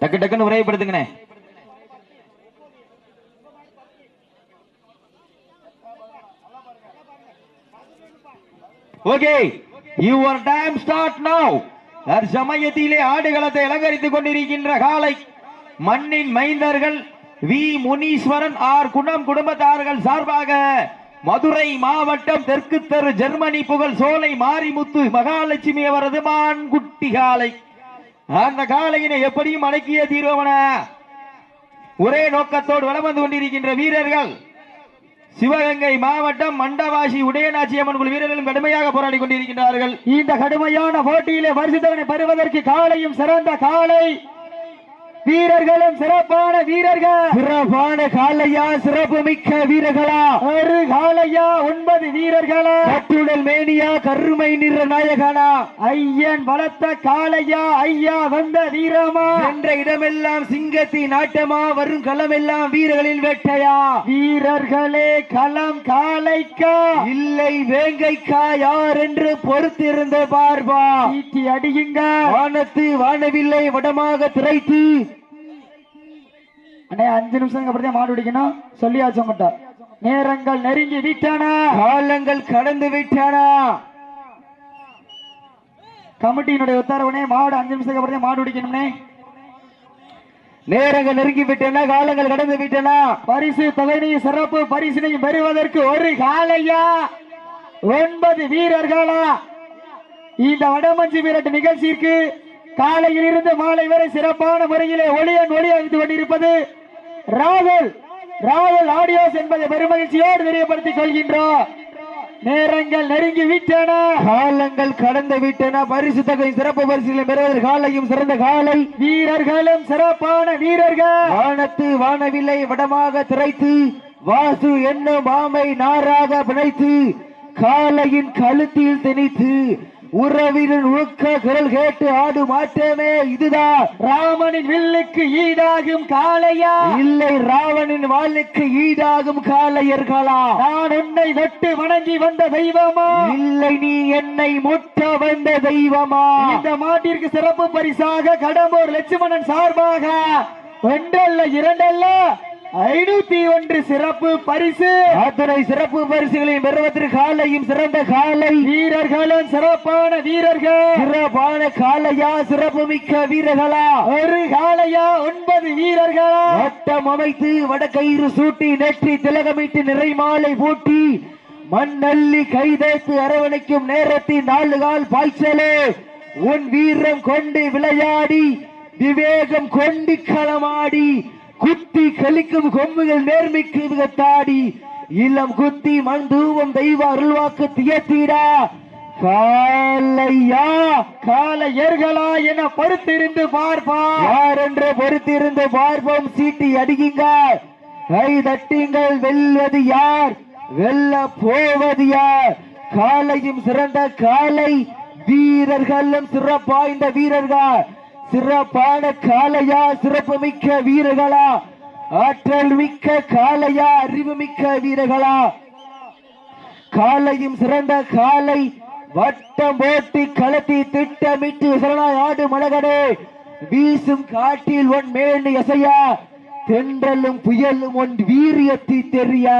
டக்கு டக்குன்னு உரையப்படுத்துங்கண்ணே. Okay your time start now தற்சமயத்திலே ஆடுகளத்தை அலங்கரித்துக் கொண்டிருக்கின்ற காலை மண்ணின் மைந்தர்கள் வி. முனீஸ்வரன் ஆர். குணம் குடும்பத்தார்கள் சார்பாக மதுரை மாவட்டம் தெற்கு தெரு ஜெர்மனி புகழ் சோலை மாரிமுத்து மகாலட்சுமி அவரது மான்குட்டி காலை. அந்த காலையினை எப்படியும் அடக்கிய தீர்வமன? ஒரே நோக்கத்தோடு வளம் வந்து கொண்டிருக்கின்ற வீரர்கள் சிவகங்கை மாவட்டம் மண்டவாசி உடையநாச்சி அம்மன் குழு வீரர்களும் கடுமையாக போராடி கொண்டிருக்கின்றார்கள். இந்த கடுமையான போட்டியிலே வருஷத்தவனை பெறுவதற்கு காலையும் சிறந்த காலை வீரர்களும் சிறப்பான வீரர்கள். சிறப்பான காலையா சிறப்பு மிக்க வீரர்களா. ஒரு காலையா ஒன்பது வீரர்களா. கட்டுடல் மேனியா கருமை நிற நாயகனா. ஐயன் வளர்த்த காளையா ஐயா வந்த வீரமா. என்ற இடமெல்லாம் சிங்கத்தின் ஆட்டமா வரும் களமெல்லாம் வீரர்களின் வேட்டையா. வீரர்களே களம் காளைக்கா. இல்லை வேங்கைக்கா யார் என்று பொறுத்திருந்த பார்பா ஈட்டி அடியுங்க. வானத்து வானவில்லை வடமாக திரைத்து. அண்ணே அஞ்சு நிமிஷம் அப்புறம் மாடு பிடிக்கணும். சொல்லியாச்சு உங்கள்கிட்ட நேரங்கள் நெருங்கி விட்டன. காலங்கள் கடந்து விட்டனா. கமிட்டியினுடைய உத்தரவுனே மாடு அஞ்சு நிமிஷத்துக்கு அப்புறம் மாடு பிடிக்கணும்னே. நேரங்கள் நெருங்கி விட்டன காலங்கள் கடந்து விட்டன. பரிசு தொகையினையும் சிறப்பு பரிசினையும் பெறுவதற்கு ஒரு காலையா? ஒன்பது வீரர்களா? இந்த வடமஞ்சி வீரட்டு நிகழ்ச்சிக்கு காலையில் இருந்து மாலை வரை சிறப்பான முறையிலே ஒளியன் ஒளி அழித்து கொண்டிருப்பது ராகுல் ராகுல் ஆடியோஸ் என்பதை பெருமகிழ்ச்சியோடு தெரியப்படுத்திக் கொள்கின்றோம். நேரங்கள் நெருங்கி விட்டன. காலங்கள் கடந்து விட்டன. பரிசு தொகை சிறப்பு பரிசுகளை பெறுவதற்கு காலையும் சிறந்த காலை. வீரர்களும் சிறப்பான வீரர்கள். வானத்து வானவில்லை வடமாக திரைத்து வாசு என்னும் மாமை நாராக பிணைத்து காலையின் கழுத்தில் திணித்து உறவினன் ஊக்க குரல் கேட்டு ஆடும் ஆட்டமே இதுதான் ராமனின் வில்லுக்கு ஈடாகும் காளையா? இல்லை ராவணின் வாளுக்கு ஈடாகும் காளையர்களா? நான் உன்னை வெட்டு வணங்கி வந்த தெய்வமா? இல்லை நீ என்னை முட்ட வந்த தெய்வமா? இந்த மாட்டிற்கு சிறப்பு பரிசாக கடம்பூர் லட்சுமணன் சார்பாக ஒன்றல்ல இரண்டல்ல ஐநூத்தி ஒன்று சிறப்பு பரிசு. அத்தனை சிறப்பு பரிசுகளையும் பெறுவதற்கு காலையும் சிறந்த காலை. வீரர்களும் சிறப்பான வீரர்கள். சிறப்பான காலையா சிறப்பு மிக்க வீரர்களா? ஒரு காளையா ஒன்பது வீரர்களா? வட்டம் அமைத்து வடக்கயிறு சூட்டி நெற்றி திலகமிட்டு நிறைமாலை பூட்டி. மண்ணள்ளி கைதேத்து அரவணைக்கும் நேரத்தின் நாலு கால் பாய்ச்சலே. உன் வீரம் கொண்டு விளையாடி விவேகம் கொண்டு களமாடி குத்தி கழிக்கும் கொம்புகள் நேர்மைக்கு தாடி இளம் குத்தி மண் தூவம் தெய்வ அருள்வாக்கு தியத்தீடா. காலையா? காளையர்களா என பொறுத்திருந்து பார்ப்பா யார் என்று பொறுத்திருந்து பார்ப்போம்? சீட்டி அடிக்குங்க கை தட்டிங்கள். வெல்வது யார்? வெல்ல போவது யார்? காலையும் சிறந்த காலை. வீரர்களும் சிறப்பாய்ந்த வீரர்கள். சிறப்பான காளையா சிறப்பு மிக்க வீரர்களா ஆற்றல் மிக்க காளையா அறிவு மிக்க வீரர்களா. காலையும் சிறந்த காலை வட்டம் போட்டி கலத்தி திட்டமிட்டு சரணாய் ஆடு மலகடே. வீசும் காட்டில் ஒன் மேனு எசையா தென்றலும் புயலும் ஒன் வீரியத்தி தெரியா.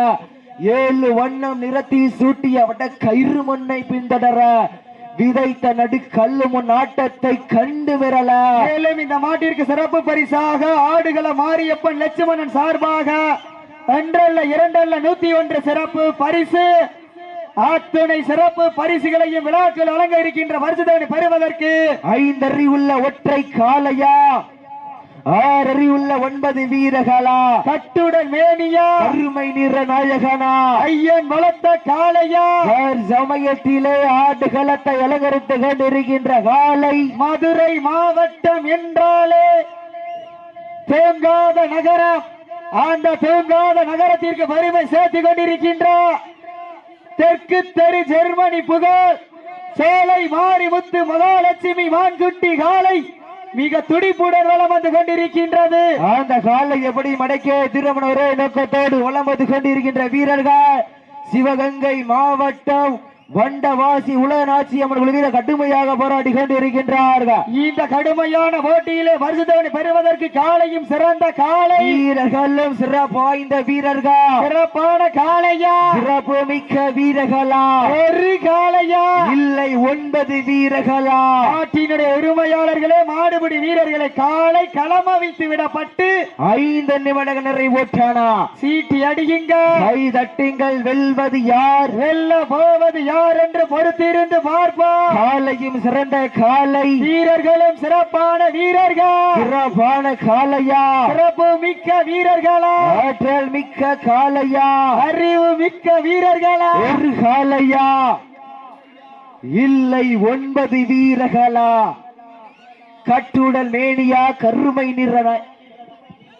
ஏழு வண்ணம் நிறத்தி சூட்டிய வட கயிறு மண்ணை பின்தொடர விதைத்த நடு கல்லும் உன் ஆட்டத்தை கண்டு விரல. மேலும் இந்த மாட்டிற்கு சிறப்பு பரிசாக ஆடுகள மாரியப்பன் லட்சுமணன் சார்பாக ஒன்றல்ல இரண்டல்ல நூத்தி ஒன்று சிறப்பு பரிசு. அத்துணை சிறப்பு பரிசுகளையும் விழாக்கள் வழங்க இருக்கின்ற வருஷத்தை பெறுவதற்கு ஐந்தறிவுள்ள ஒற்றை காளையா? ஆறறிவுள்ள ஒன்பது வீரர்களா? கட்டுடன் மேனியா? அருமை நிற நாயகனா? ஐயன் வளர்த்த காளையா? சமயத்திலே ஆடுகளத்தை அலங்கரித்து கொண்டிருக்கின்ற காலை மதுரை மாவட்டம் என்றாலே தூங்காத நகரம். அந்த தூங்காத நகரத்திற்கு வறுமை சேர்த்து கொண்டிருக்கின்றார் தெற்கு தெரு ஜெர்மனி புகழ் சோலை மாரிமுத்து மகாலட்சுமி வான்குட்டி காலை மிக துடிப்புடன் வளம் வந்து கொண்டிருக்கின்றது. அந்த காலை எப்படி மடக்க திருமண ஒரே நோக்கத்தோடு வளம் வந்து கொண்டிருக்கின்ற வீரர்கள் சிவகங்கை மாவட்டம் வண்டவாசி உலகநாச்சி அம்மன் வீர கடுமையாக போராடி கொண்டு இருக்கின்றார்கள் இந்த கடுமையான போட்டியிலே வருஷத்தவனை பெறுவதற்கு காலையும் சிறந்த காலை. வீரர்களும் சிறப்பு வாய்ந்த வீரர்கள். சிறப்பான காளையா? சிறப்பு மிக்க வீரர்களா? ஒரு காளையா? இல்லை ஒன்பது வீரர்களா? நாட்டினுடைய உரிமையாளர்களே மாடுபிடி வீரர்களை காலை களமவித்து விடப்பட்டு ஐந்து நிமிடங்கள் நிறைவேற்றானா சீட்டி அடியுங்க கை தட்டுங்கள் வெல்வது யார்? வெல்ல போவது யார்? என்று பொறுத்திருந்து பார்ப்போம். காலையும் சிறந்த காலை. வீரர்களும் சிறப்பான வீரர்கள். சிறப்பான காலையா? சிறப்பு மிக்க வீரர்களா? ஆற்றல் மிக்க காலையா? அறிவு மிக்க வீரர்களா? ஒரு காலையா? இல்லை ஒன்பது வீரர்களா? கட்டுடல் மேனியா கருமை நிறன.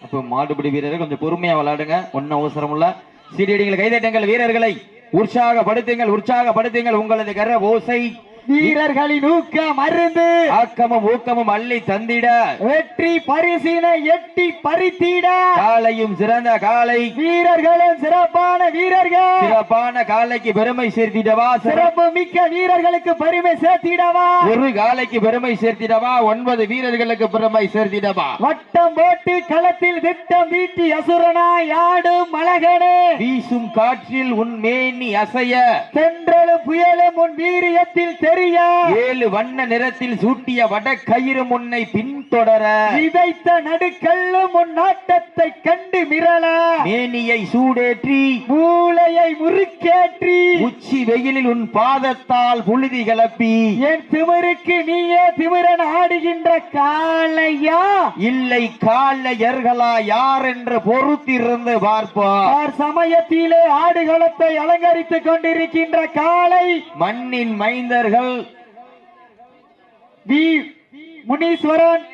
அப்ப மாடுபிடி வீரர்கள் கொஞ்சம் பொறுமையா விளையாடுங்க. ஒன்னும் அவசரம் இல்ல. சீடியடிகள் கைதட்டுங்கள் வீரர்களை. உற்சாகப்படுத்துங்கள் உற்சாகப்படுத்துங்கள் உங்களது கர ஓசை. வீரர்களின் ஊக்கம் மருந்து. ஆக்கமும் ஊக்கமும் அள்ளி தந்திட. வெற்றி பரிசினை எட்டி பறித்திட. காலையும் சிறந்த காலை. வீரர்களும் சிறப்பான வீரர்கள். சிறப்பான காலைக்கு பெருமை சேர்த்திடவா? சிறப்பு மிக்க வீரர்களுக்கு பெருமை சேர்த்திடவா? ஒரு காலைக்கு பெருமை சேர்த்திடவா? ஒன்பது வீரர்களுக்கு பெருமை சேர்த்திடவா? வட்டம் போட்டு களத்தில் திட்டம் வீட்டி அசுரனாய் ஆடும் அழகனே. வீசும் காற்றில் உன் மேனி அசைய. தென்றலும் புயலும் உன் வீரியத்தில் தெரிய ஏழு வண்ண நிறத்தில் சூட்டிய வட கயிறு முன்னை பின்தொடர. விதைத்த நடுக்கல்லும் உன் நாட்டத்தை கண்டு மிரள. மேனியை சூடேற்றி. மூளையை முறுக்கேற்றி. உச்சி வெயிலில் உன் பாதத்தால் புழுதி கிளப்பி என் திமிருக்கு நீயே திமிரன் ஆடுகின்ற காளையா? இல்லை காலையர்களா யார் என்று பொறுத்திருந்து பார்ப்போம். ஆர் சமயத்திலே ஆடுகளத்தை அலங்கரித்துக் கொண்டிருக்கின்ற காளை. மண்ணின் மைந்தர்கள் வி. முனீஸ்வரன்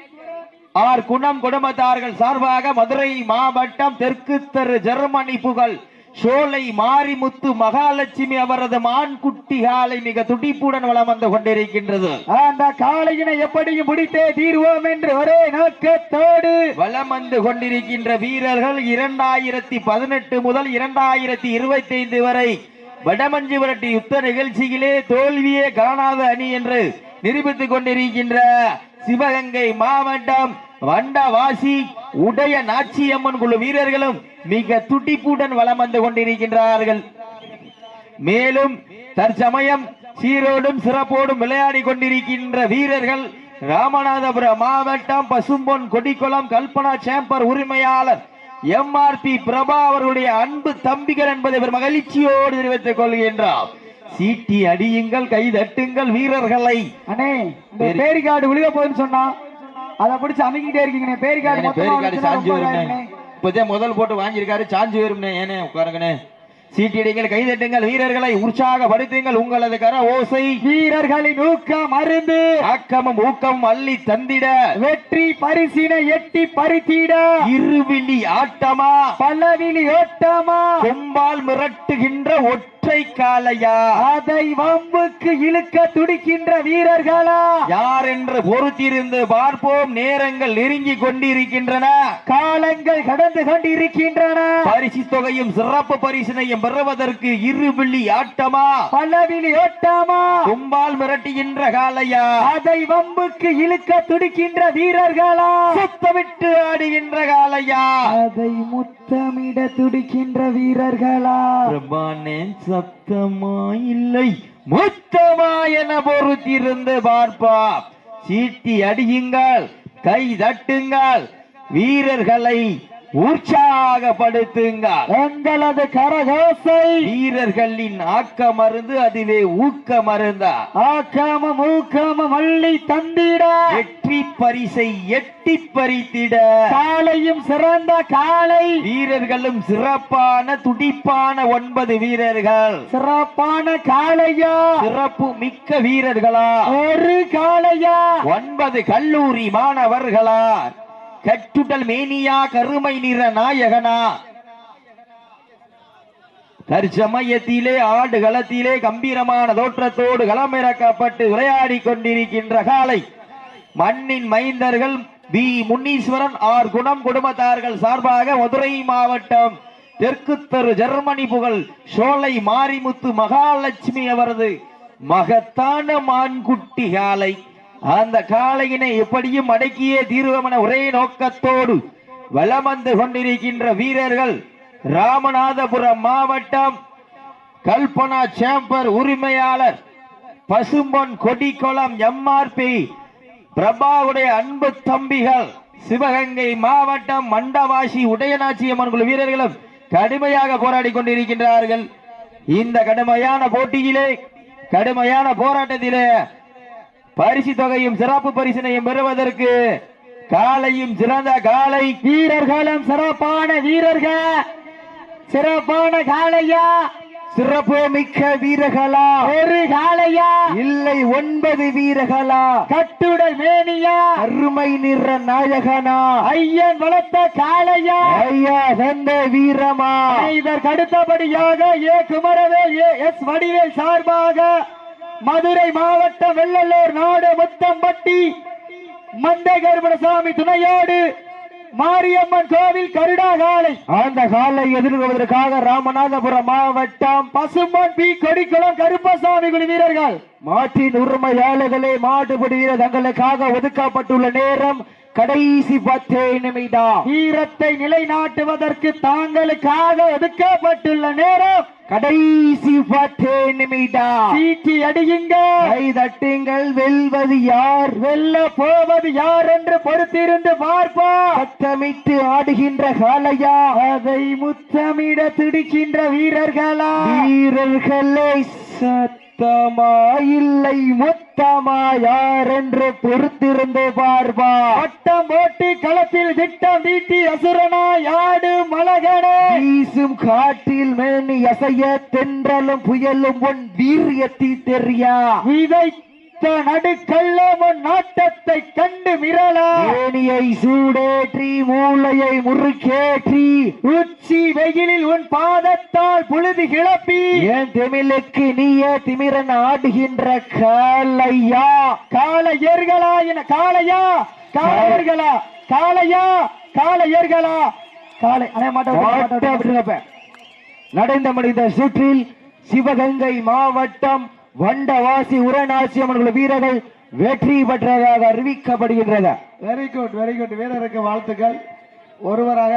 ஆர். குணம் குடும்பத்தார்கள் சார்பாக மதுரை மாவட்டம் தெற்கு தெரு ஜெர்மனி புகழ். சோலை மாரிமுத்து மகாலட்சுமி அவரது மான்குட்டி காலை மிக துடிப்புடன் வலம் வந்து கொண்டிருக்கின்றது. அந்த காளையினை எப்படியும் முடித்தே தீர்வோம் என்று ஒரே நோக்கத்தோடு வலம் வந்து கொண்டிருக்கின்ற வீரர்கள் இரண்டாயிரத்தி பதினெட்டு முதல் இரண்டாயிரத்தி இருபத்தி ஐந்து வரை வடமஞ்சு விரட்டி யுத்த நிகழ்ச்சியிலே தோல்வியே காணாத அணி என்று நிரூபித்துக் கொண்டிருக்கின்ற சிவகங்கை மாவட்டம் வண்டவாசி உடைய நாச்சியம்மன் குழு வீரர்களும் மிக துடிப்புடன் வலம் வந்து கொண்டிருக்கின்றார்கள். மேலும் தற்சமயம் சீரோடும் சிறப்போடும் விளையாடி கொண்டிருக்கின்ற வீரர்கள் ராமநாதபுரம் மாவட்டம் பசும்பொன் கொடிக்குளம் கல்பனா சேம்பர் உரிமையாளர் எம்ஆர்பி பிரபா அவர்களுடைய அன்பு தம்பிகள் என்பதை இவர் மகிழ்ச்சியோடு தெரிவித்துக் கொள்கின்றார். சீட்டி அடியுங்கள் கை தட்டுங்கள் வீரர்களை. அண்ணே இந்த பேரிக்காடு விழுக போகுதுன்னு சொன்னா அதை பிடிச்சு அமைக்கிட்டே இருக்கீங்க விழுந்துச்சுன்னா சாஞ்சு இதாயிருண்ணே. இப்பதான் முதல் போட்டு வாங்கியிருக்காரு சாஞ்சு வரும்னே ஏனே உட்காருங்கண்ணே. சீட்டிடுங்கள் கைதட்டுங்கள் வீரர்களை உற்சாகப்படுத்துங்கள். உங்களது கர ஓசை வீரர்களின் ஊக்கம் அருந்து ஆக்கமும் ஊக்கமும் அள்ளி தந்திட. வெற்றி பரிசினை எட்டி பறித்திட. இருவிழி ஆட்டமா? பல்லவிழி ஓட்டமா? கொம்பால் மிரட்டுகின்ற ஒற்றை காலையா அதை வம்புக்கு இழுக்க துடிக்கின்ற வீரர்களா? யார் என்று பொறுத்திருந்து பார்ப்போம். நேரங்கள் நெருங்கி கொண்டிருக்கின்றன. காலங்கள் கடந்து கொண்டிருக்கின்றன. பரிசு தொகையும் சிறப்பு பரிசினையும் பெறுவதற்கு இருவிழி ஆட்டமா? பல்லவிழி ஓட்டமா? கொம்பால் மிரட்டுகின்ற காலையா அதை வம்புக்கு இழுக்க துடிக்கின்ற வீரர்களா? சுத்தமிட்டு ஆடுகின்ற காலையா அதை முத்தமிட துடிக்கின்ற வீரர்களா? பிரபானே சத்தமா இல்லை முத்தமா என பொறுத்திருந்து பார்ப்பா. சீட்டி அடியுங்கள் கை தட்டுங்கள். வீரர்களை உற்சாகப்படுத்துங்கள். எங்களது கரகோசை வீரர்களின் ஆக்க மருந்து அதுவே ஊக்க மருந்தா ஆக்காமம் ஊக்காமம் அள்ளி தந்திட. வெற்றி பரிசை எட்டி பறித்திட. காலையும் சிறந்த காலை. வீரர்களும் சிறப்பான துடிப்பான ஒன்பது வீரர்கள். சிறப்பான காளையா சிறப்பு மிக்க வீரர்களா. ஒரு காளையா ஒன்பது கல்லூரி மாணவர்களா. கட்டுடல் மேனியா கருமை நிற நாயகனா? தற்சமயத்திலே ஆடு களத்திலே கம்பீரமான தோற்றத்தோடு களமிறக்கப்பட்டு விளையாடி கொண்டிருக்கின்ற காலை. மண்ணின் மைந்தர்கள் வி. முன்னீஸ்வரன் ஆர். குணம் குடும்பத்தார்கள் சார்பாக மதுரை மாவட்டம் தெற்கு தெரு ஜெர்மனி புகழ் சோலை மாரிமுத்து மகாலட்சுமி அவரது மகத்தான மான்குட்டி காலை. அந்த காளையினை எப்படியும் அடக்கியே தீர்வம் என ஒரே நோக்கத்தோடு வலம் வந்து கொண்டிருக்கின்ற வீரர்கள் ராமநாதபுரம் மாவட்டம் கல்பனா சேம்பர் உரிமையாளர் பசும்பொன் கொடிக்குளம் எம்ஆர்பி பிரபாவுடைய அன்பு தம்பிகள் சிவகங்கை மாவட்டம் மண்டவாசி உடையநாச்சி அம்மன் குழு வீரர்களும் கடுமையாக போராடி கொண்டிருக்கின்றார்கள். இந்த கடுமையான போட்டியிலே கடுமையான போராட்டத்திலே பரிசு தொகையும் சிறப்பு பரிசினையும் பெறுவதற்கு காலையும் சிறந்த காலை வீரர்களும் சிறப்பான வீரர்கள். சிறப்பான காளையா? சிறப்பு மிக்க வீரர்களா? ஒரு காளையா? இல்லை ஒன்பது வீரர்களா? கட்டுடல் மேனியா? அருமை நிற நாயகனா? ஐயன் வளர்த்த காளையா? ஐயா தந்த வீரமா? இதற்கு அடுத்தபடியாக A Kumaravel A S Vadivel சார்பாக மதுரை மாவட்டம் வெள்ளலூர் நாடு முத்தம்பட்டி மந்தை கருமணசாமி துணையோடு மாரியம்மன் கோவில் கருடா காலை அந்த காலை எதிர்கொள்வதற்காக ராமநாதபுரம் மாவட்டம் பசுமன் பி கொடிக்குளம் கருப்பசாமி குழு வீரர்கள். மாட்டின் உரிமையாளர்களே மாட்டுப்படி வீரர் தங்களுக்காக ஒதுக்கப்பட்டுள்ள நேரம் கடைசி பத்தே நிமிடம். வீரத்தை நிலைநாட்டுவதற்கு தாங்களுக்காக ஒதுக்கப்பட்டுள்ள நேரம் கடைசி பத்தே நிமிடம் சீட்டி அடியுங்க. கை தட்டுங்கள் வெல்வது யார்? வெல்ல போவது யார் என்று பொறுத்திருந்து பார்ப்போம் சத்தமிட்டு ஆடுகின்ற காளையா? அதை முத்தமிட துடிக்கின்ற வீரர்களா? வீரர்களே சத்தமா இல்லை மொத்தமா யார் என்று பொறுத்திருந்து பார்வா. வட்டம் போட்டு களத்தில் திட்டம் தீட்டி அசுரனா யாடு மலகனே. வீசும் காற்றில் மேனி அசைய தென்றலும் புயலும் உன் வீரியத்தி தெரியா. விதைத்த நடுக்கல்லம் உன் நாட்டத்தை கண்டு மிரளா. சூடேற்றி மூளையை முறுக்கேற்றி. உச்சி வெயிலில் உன் பாதத்தால் புழுதி கிளப்பி. ஏன் திமிலுக்கு நீயே திமிரன் ஆடுகின்ற காலையா காளையர்களா என காளையா? காளையர்களா? காளையா? காளையர்களா? காளை அடைய மாட்டோம் நடந்த முடிந்த சுற்றில் சிவகங்கை மாவட்டம் வண்டவாசி உரநாசி அவர்கள் வீரர்கள் வெற்றி பெற்றதாக அறிவிக்கப்படுகின்றன. வெரி குட் வெரி குட் வீரருக்கு வாழ்த்துக்கள். ஒருவராக